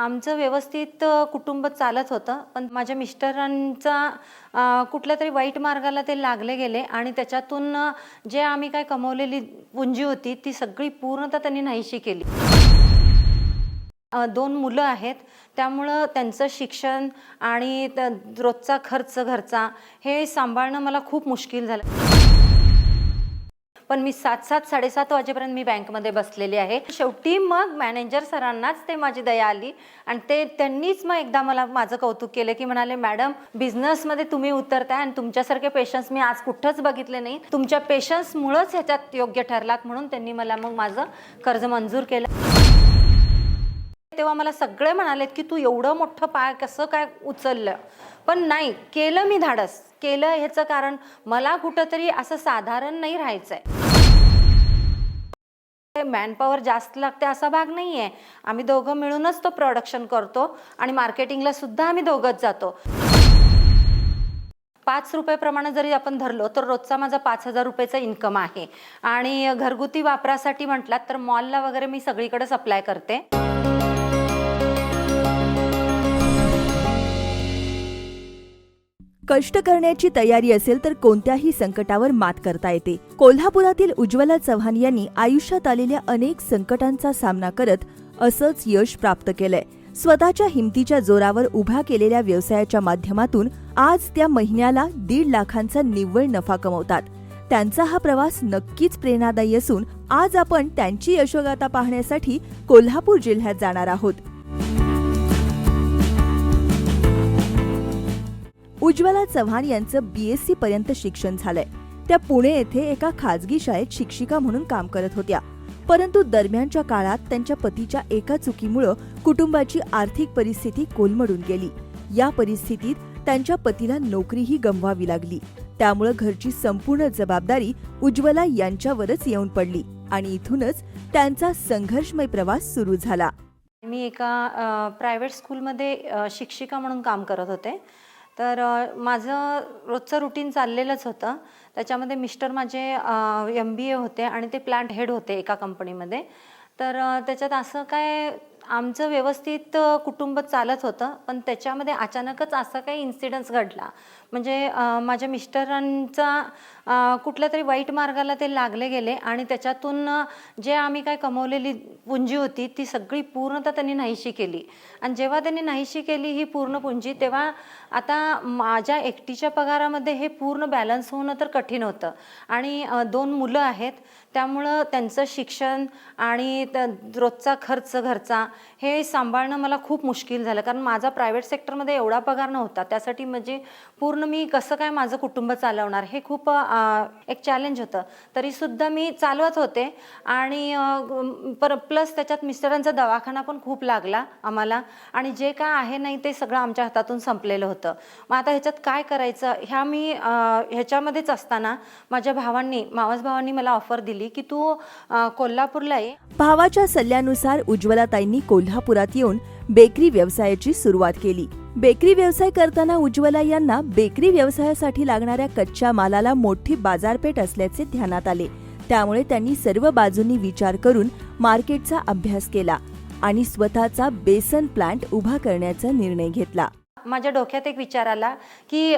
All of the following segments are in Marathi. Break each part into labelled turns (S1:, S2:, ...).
S1: आमचं व्यवस्थित कुटुंब चालत होतं. पण माझ्या मिस्टरांचा कुठल्या तरी वाईट मार्गाला ते लागले गेले आणि त्याच्यातून जे आम्ही काय कमवलेली पुंजी होती ती सगळी पूर्णतः त्यांनी नाहीशी केली. दोन मुलं आहेत. त्यामुळं त्यांचं शिक्षण आणि रोजचा खर्च घरचा हे सांभाळणं मला खूप मुश्किल झालं. पण मी सात सात साडेसात वाजेपर्यंत मी बँकमध्ये बसलेली आहे. शेवटी मग मॅनेजर सरांनाच ते माझी दया आली आणि ते त्यांनीच मग एकदा मला माझं कौतुक केलं की म्हणाले मॅडम बिझनेसमध्ये तुम्ही उतरताय आणि तुमच्यासारखे पेशन्स मी आज कुठंच बघितले नाही. तुमच्या पेशन्समुळंच ह्याच्यात योग्य ठरलात म्हणून त्यांनी मला मग माझं कर्ज मंजूर केलं. तेव्हा मला सगळे म्हणालेत की तू एवढं मोठं पाय कसं काय उचललं? पण नाही केलं मी धाडस. केलं ह्याचं कारण मला कुठंतरी असं साधारण नाही राहायचंय. मॅनपॉवर जास्त लागते असा भाग नाही आहे आम्ही दोघं मिळूनच तो प्रोडक्शन करतो आणि मार्केटिंगला सुद्धा आम्ही दोघंच जातो. पाच रुपयेप्रमाणे जरी आपण धरलो तर रोजचा माझा पाच हजार रुपयेचा इन्कम आहे. आणि घरगुती वापरासाठी म्हटलात तर मॉलला वगैरे मी सगळीकडे सप्लाय करते.
S2: कष्ट करण्याची तयारी असेल तर कोणत्याही संकटावर मात करता येते. कोल्हापुरातील उज्ज्वला चव्हाण यांनी आयुष्यात आलेल्या अनेक संकटांचा सामना करत असंच यश प्राप्त केलंय. स्वतःच्या हिमतीच्या जोरावर उभा केलेल्या व्यवसायाच्या माध्यमातून आज त्या महिन्याला दीड लाखांचा निव्वळ नफा कमवतात. त्यांचा हा प्रवास नक्कीच प्रेरणादायी असून आज आपण त्यांची यशोगाथा पाहण्यासाठी कोल्हापूर जिल्ह्यात जाणार आहोत. उज्ज्वला चव्हाण यांचं बीएससी पर्यंत शिक्षण झालंय. त्या पुणे येथे एका खाजगी शाळेत शिक्षिका म्हणून काम करत होत्या. परंतु दरम्यानच्या काळात त्यांच्या पतीच्या एका चुकीमुळं कुटुंबाची आर्थिक परिस्थिती कोलमडून गेली. या परिस्थितीत त्यांच्या पतीला नोकरीही गमवावी लागली. त्यामुळं घरची संपूर्ण जबाबदारी उज्ज्वला यांच्यावरच येऊन पडली आणि इथूनच त्यांचा संघर्षमय प्रवास सुरू झाला.
S1: मी एका प्रायव्हेट स्कूलमध्ये शिक्षिका म्हणून काम करत होते. तर माझं रोजचं रुटीन चाललेलंच होतं. त्याच्यामध्ये मिस्टर माझे एम बी ए होते आणि ते प्लांट हेड होते एका कंपनीमध्ये. तर त्याच्यात असं काय आमचं व्यवस्थित कुटुंब चालत होतं पण त्याच्यामध्ये अचानकच असा काही इन्सिडन्स घडला. म्हणजे माझ्या मिस्टरांचा कुठल्या तरी वाईट मार्गाला ते लागले गेले आणि त्याच्यातून जे आम्ही काय कमवलेली पुंजी होती ती सगळी पूर्णतः त्यांनी नाहीशी केली. आणि जेव्हा त्यांनी नाहीशी केली ही पूर्ण पुंजी तेव्हा आता माझ्या एकटीच्या पगारामध्ये हे पूर्ण बॅलन्स होणं तर कठीण होतं. आणि दोन मुलं आहेत त्यामुळं त्यांचं शिक्षण आणि रोजचा खर्च घरचा हे सांभाळणं मला खूप मुश्किल झालं. कारण माझा प्रायव्हेट सेक्टरमध्ये एवढा पगार नव्हता. त्यासाठी म्हणजे पूर्ण मी कसं काय माझं कुटुंब चालवणार हे खूप एक चॅलेंज होतं. तरीसुद्धा मी चालवत होते आणि पर प्लस त्याच्यात मिस्टरांचा दवाखाना पण खूप लागला आम्हाला. आणि जे काय आहे नाही ते सगळं आमच्या हातातून संपलेलं होतं. मग आता ह्याच्यात काय करायचं? ह्या मी ह्याच्यामध्येच असताना माझ्या भावांनी मावस भावांनी मला ऑफर दिली की तू कोल्हापूरला ये.
S2: भावाच्या सल्ल्यानुसार उज्ज्वलाताईंनी कोल्हापुरात येऊन बेकरी व्यवसायाची सुरुवात केली. बेकरी व्यवसाय करताना उज्ज्वला यांना बेकरी व्यवसायासाठी लागणाऱ्या कच्च्या मालाला मोठी बाजारपेठ असल्याचे ध्यानात आले. त्यामुळे त्यांनी सर्व बाजूंनी विचार करून मार्केटचा अभ्यास केला. आणि स्वतःचा बेसन प्लांट उभा करण्याचा निर्णय घेतला.
S1: माझ्या डोक्यात एक विचार आला की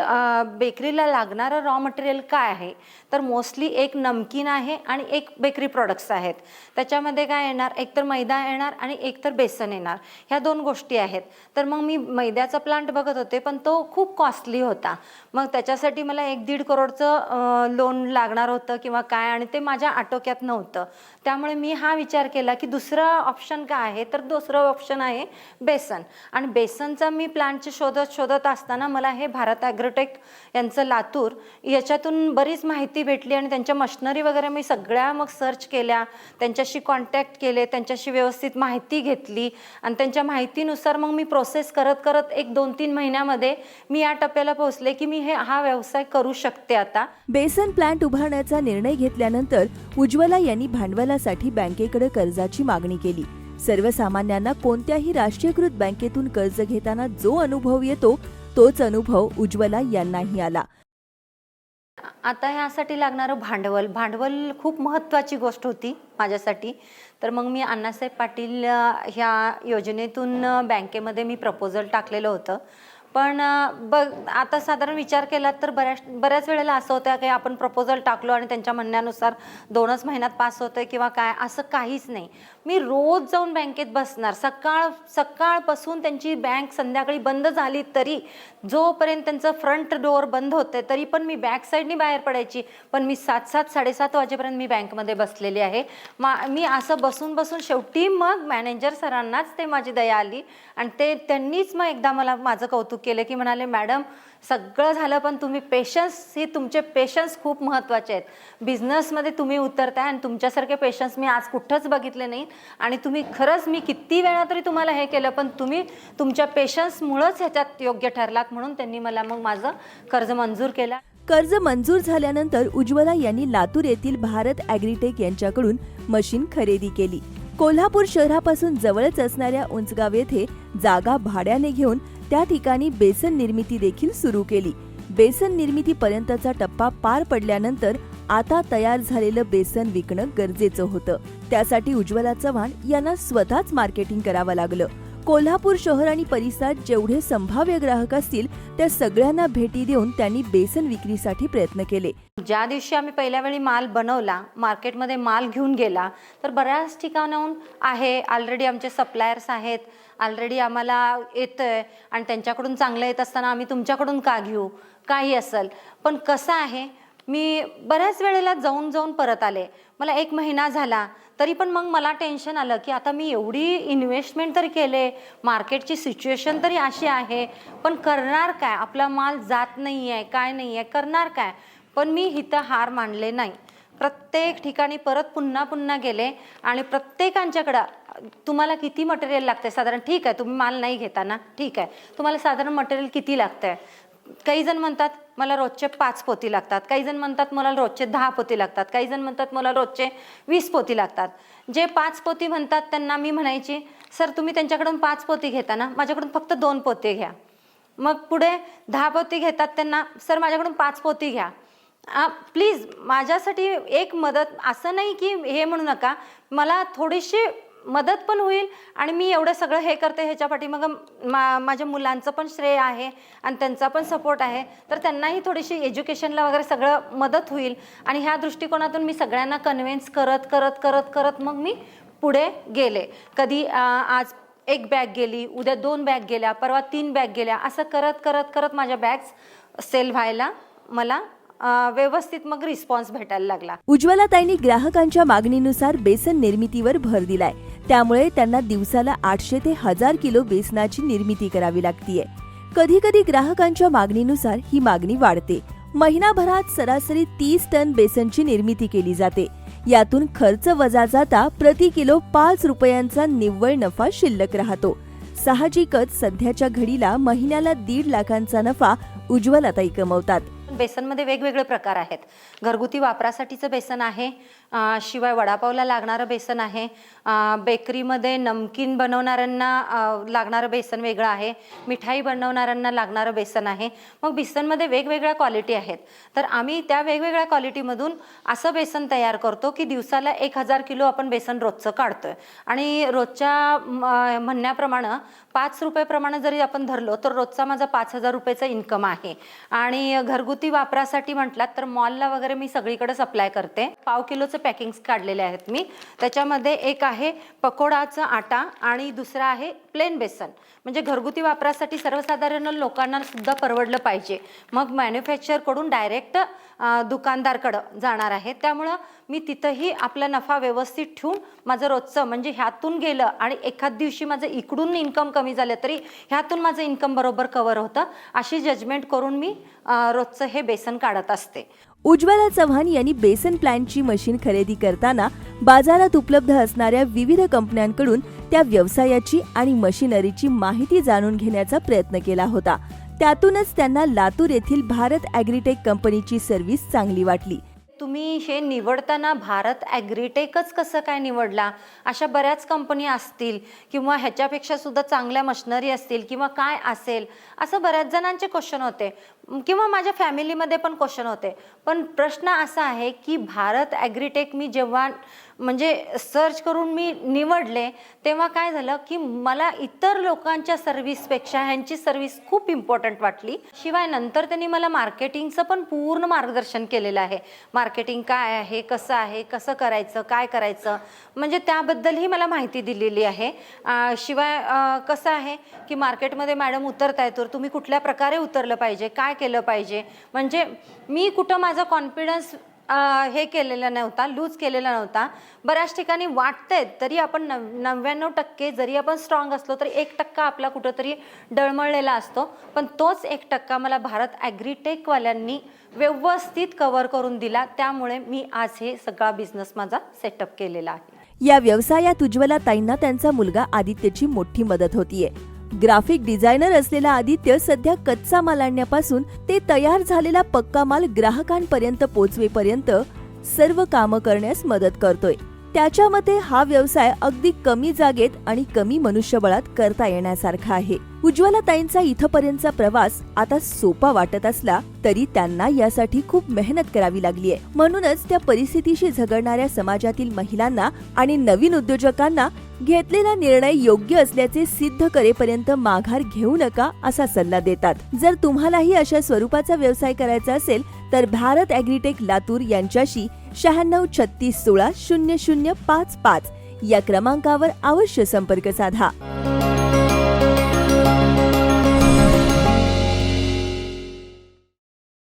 S1: बेकरीला लागणारं रॉ मटेरियल काय आहे? तर मोस्टली एक नमकीन आहे आणि एक बेकरी प्रॉडक्ट्स आहेत. त्याच्यामध्ये काय येणार? एक तर मैदा येणार आणि एक तर बेसन येणार. ह्या दोन गोष्टी आहेत. तर मग मी मैद्याचा प्लांट बघत होते पण तो खूप कॉस्टली होता. मग त्याच्यासाठी मला एक दीड करोडचं लोन लागणार होतं किंवा काय आणि ते माझ्या आटोक्यात नव्हतं. त्यामुळे मी हा विचार केला की दुसरं ऑप्शन काय आहे? तर दुसरं ऑप्शन आहे बेसन. आणि बेसनचा मी प्लांटचे शोधत शोधत असताना मला हे भारत ॲग्रोटेक यांचं लातूर याच्यातून बरीच माहिती भेटली आणि त्यांच्या मशनरी वगैरे मी सगळ्या मग सर्च केल्या. त्यांच्याशी कॉन्टॅक्ट केले त्यांच्याशी व्यवस्थित माहिती घेतली आणि त्यांच्या माहितीनुसार मग मी प्रोसेस करत करत एक दोन तीन महिन्यामध्ये मी या टप्प्याला पोहोचले की मी हे हा व्यवसाय करू शकते आता.
S2: बेसन प्लांट उभारण्याचा निर्णय घेतल्यानंतर उज्ज्वला यांनी भांडवलासाठी बँकेकडे कर्जाची मागणी केली. सर्वसामान्यांना कोणत्याही राष्ट्रीयकृत बँकेतून कर्ज घेताना जो अनुभव येतो तोच अनुभव उज्ज्वला यांनाही आला.
S1: आता ह्यासाठी लागणारं भांडवल. भांडवल खूप महत्त्वाची गोष्ट होती माझ्यासाठी. तर मग मी अण्णासाहेब पाटील ह्या योजनेतून बँकेमध्ये मी प्रपोजल टाकलेलं होतं. पण बघ आता साधारण विचार केला तर बऱ्याच बऱ्याच वेळेला असं होतं की आपण प्रपोजल टाकलो आणि त्यांच्या म्हणण्यानुसार दोनच महिन्यात पास होतं किंवा काय असं काहीच नाही. मी रोज जाऊन बँकेत बसणार सकाळ सकाळपासून त्यांची बँक संध्याकाळी बंद झाली तरी जोपर्यंत त्यांचं फ्रंट डोअर बंद होते तरी पण मी बॅक साईडनी बाहेर पडायची. पण मी सात सात साडेसात वाजेपर्यंत मी बँकमध्ये बसलेली आहे. मा मी असं बसून बसून शेवटी मग मॅनेजर सरांनाच ते माझी दया आली आणि ते त्यांनीच मग एकदा मला माझं कौतुक केलं की म्हणाले मॅडम सगळं झालं पण तुम्ही पेशन्स ही तुमचे पेशन्स खूप महत्त्वाचे आहेत. बिझनेसमध्ये तुम्ही उतरताय आणि तुमच्यासारखे पेशन्स मी आज कुठंच बघितले नाही. आणि तुम्ही खरंच मी किती वेळा तरी तुम्हाला हे केलं पण तुम्ही तुमच्या पेशन्समुळंच ह्याच्यात योग्य ठरलात म्हणून त्यांनी मला मग माझं कर्ज मंजूर केलं.
S2: कर्ज मंजूर झाल्यानंतर उज्ज्वला यांनी लातूर येथील भारत ॲग्रीटेक यांच्याकडून मशीन खरेदी केली. कोल्हापूर शहरापासून जवळच असणाऱ्या उंचगाव येथे जागा भाड्याने घेऊन त्या ठिकाणी बेसन निर्मिती देखील सुरू केली. बेसन निर्मितीपर्यंतचा टप्पा पार पडल्यानंतर आता तयार झालेलं बेसन विकणं गरजेचं होतं. त्यासाठी उज्ज्वला चव्हाण यांना स्वतःच मार्केटिंग करावं लागलं. कोल्हापूर शहर आणि परिसरात जेवढे संभाव्य ग्राहक असतील त्या सगळ्यांना भेटी देऊन त्यांनी बेसन विक्रीसाठी प्रयत्न केले.
S1: ज्या दिवशी आम्ही पहिल्या वेळी माल बनवला मार्केटमध्ये माल घेऊन गेला तर बऱ्याच ठिकाणाहून आहे ऑलरेडी आमचे सप्लायर्स आहेत ऑलरेडी आम्हाला येतं आहे आणि त्यांच्याकडून चांगलं येत असताना आम्ही तुमच्याकडून का घेऊ? काही असेल. पण कसं आहे मी बऱ्याच वेळेला जाऊन जाऊन परत आले. मला एक महिना झाला तरी पण मग मला टेन्शन आलं की आता मी एवढी इन्व्हेस्टमेंट तरी केले मार्केटची सिच्युएशन तरी अशी आहे पण करणार काय? आपला माल जात नाही आहे काय नाही आहे करणार काय? पण मी इथं हार मानले नाही. प्रत्येक ठिकाणी परत पुन्हा पुन्हा गेले आणि प्रत्येकांच्याकडं तुम्हाला किती मटेरियल लागते साधारण ठीक आहे तुम्ही माल नाही घेता ना? ठीक आहे. तुम्हाला साधारण मटेरियल किती लागतंय? काही जण म्हणतात मला रोजचे पाच पोती लागतात. काही जण म्हणतात मला रोजचे दहा पोती लागतात. काही जण म्हणतात मला रोजचे वीस पोती लागतात. जे पाच पोती म्हणतात त्यांना मी म्हणायची सर तुम्ही त्यांच्याकडून पाच पोती घेता ना? माझ्याकडून फक्त दोन पोते घ्या. मग पुढे दहा पोती घेतात त्यांना सर माझ्याकडून पाच पोती घ्या. प्लीज माझ्यासाठी एक मदत असं नाही की हे म्हणू नका. मला थोडीशी मदत पण होईल आणि मी एवढं सगळं हे करते ह्याच्यापाठी मग मा माझ्या मुलांचं पण श्रेय आहे आणि त्यांचा पण सपोर्ट आहे. तर त्यांनाही थोडीशी एज्युकेशनला वगैरे सगळं मदत होईल आणि ह्या दृष्टिकोनातून मी सगळ्यांना कन्व्हिन्स करत करत करत करत मग मी पुढे गेले. कधी आज एक बॅग गेली उद्या दोन बॅग गेल्या परवा तीन बॅग गेल्या असं करत करत करत माझ्या बॅग्स सेल व्हायला मला व्यवस्थित मग रिस्पॉन्स भेटायला लागला.
S2: उज्ज्वलाताईंनी ग्राहकांच्या मागणीनुसार बेसन निर्मितीवर भर दिलाय. त्यामुळे त्यांना दिवसाला आठशे ते हजार किलो बेसनाची निर्मिती करावी लागतीये. कधी कधी ग्राहकांच्या मागणीनुसार ही मागणी वाढते. महिनाभरात सरासरी तीस टन बेसनची निर्मिती केली जाते. यातून खर्च वजा जाता प्रति किलो पाच रुपयांचा निव्वळ नफा शिल्लक राहतो. साहजिकच सध्याच्या घडीला महिन्याला दीड लाखांचा नफा उज्ज्वलाताई कमवतात.
S1: बेसनमध्ये वेगवेगळे प्रकार आहेत. घरगुती वापरासाठीचं बेसन आहे शिवाय वडापावला लागणारं बेसन आहे बेकरीमध्ये नमकीन बनवणाऱ्यांना लागणारं बेसन वेगळं आहे मिठाई बनवणाऱ्यांना लागणारं बेसन आहे. मग बेसनमध्ये वेगवेगळ्या क्वालिटी आहेत. तर आम्ही त्या वेगवेगळ्या क्वालिटीमधून असं बेसन तयार करतो की दिवसाला एक हजार किलो आपण बेसन रोजचं काढतोय. आणि रोजच्या म्हणण्याप्रमाणे पाच रुपयेप्रमाणे जरी आपण धरलो तर रोजचा माझा पाच हजार रुपयेचा इन्कम आहे. आणि घरगुती वापरासाठी म्हटलात तर मॉलला वगैरे मी सगळीकडे सप्लाय करते. पाव किलोचे पॅकिंग्स काढलेले आहेत मी. त्याच्यामध्ये एक आहे पकोडाचा आटा आणि दुसरा आहे प्लेन बेसन. म्हणजे घरगुती वापरासाठी सर्वसाधारण लोकांना सुद्धा परवडलं पाहिजे. मग मॅन्युफॅक्चरकडून डायरेक्ट दुकानदारकडं जाणार आहे. त्यामुळं मी तिथंही आपला नफा व्यवस्थित ठेवून माझं रोजचं म्हणजे ह्यातून गेलं आणि एखाद दिवशी माझं इकडून इन्कम कमी झालं तरी ह्यातून माझं इन्कम बरोबर कवर होतं. अशी जजमेंट करून मी रोजचं हे बेसन काढत असते.
S2: उज्ज्वला चव्हाण यांनी बेसन प्लॅनची मशीन खरेदी करताना बाजारात उपलब्ध असणाऱ्या विविध कंपन्यांकडून त्या व्यवसायाची आणि मशिनरीची माहिती जाणून घेण्याचा प्रयत्न केला होता. त्यातूनच त्यांना लातूर येथील भारत ॲग्रीटेक कंपनीची सर्व्हिस चांगली वाटली.
S1: तुम्ही हे निवडताना भारत ॲग्रीटेकच कसं काय निवडला? अशा बऱ्याच कंपनी असतील किंवा ह्याच्यापेक्षा सुद्धा चांगल्या मशनरी असतील किंवा काय असेल असं बऱ्याच जणांचे क्वेश्चन होते. किंवा माझ्या फॅमिलीमध्ये पण क्वेश्चन होते. पण प्रश्न असा आहे की भारत ॲग्रीटेक मी जेव्हा म्हणजे सर्च करून मी निवडले तेव्हा काय झालं की मला इतर लोकांच्या सर्व्हिसपेक्षा ह्यांची सर्व्हिस खूप इम्पॉर्टंट वाटली. शिवाय नंतर त्यांनी मला मार्केटिंगचं पण पूर्ण मार्गदर्शन केलेलं आहे. मार्केटिंग काय आहे कसं आहे कसं करायचं काय करायचं म्हणजे त्याबद्दलही मला माहिती दिलेली आहे. शिवाय कसं आहे की मार्केटमध्ये मॅडम उतरताय तर तुम्ही कुठल्या प्रकारे उतरलं पाहिजे काय केलं पाहिजे? म्हणजे मी कुठं माझा कॉन्फिडन्स हे केलेला नव्हता लूज केलेला नव्हता. बऱ्याच ठिकाणी वाटतंय तरी आपण नव नव्याण्णव टक्के जरी आपण स्ट्रॉंग असलो तरी एक टक्का आपला कुठंतरी डळमळलेला असतो. पण तोच एक टक्का मला भारत ॲग्रीटेकवाल्यांनी व्यवस्थित कव्हर करून दिला. त्यामुळे मी आज हे सगळा बिझनेस माझा सेटअप केलेला आहे.
S2: या व्यवसायात उज्ज्वला ताईंना त्यांचा मुलगा आदित्यची मोठी मदत होतीये. ग्राफिक डिझायनर असलेला आदित्य सध्या कच्चा माल आणण्यापासून ते तयार झालेला पक्का माल ग्राहकांपर्यंत पोचवेपर्यंत सर्व कामं करण्यास मदत करतोय. त्याच्या मते हा व्यवसाय अगदी कमी जागेत आणि कमी मनुष्यबळात करता येण्यासारखा आहे. उज्ज्वला ताईंचा इथपर्यंतचा प्रवास आता सोपा वाटत असला तरी त्यांना यासाठी खूप मेहनत करावी लागलीय म्हणूनच त्या परिस्थितीशी झगडणाऱ्या समाजातील महिलांना आणि नवीन उद्योजकांना घेतलेला निर्णय योग्य असल्याचे सिद्ध करेपर्यंत माघार घेऊ नका असा सल्ला देतात. जर तुम्हालाही अशा स्वरूपाचा व्यवसाय करायचा असेल तर भारत ॲग्रीटेक लातूर यांच्याशी शहाण्णव छत्तीस सोळा शून्य शून्य पाच पाच या क्रमांकावर अवश्य संपर्क साधा.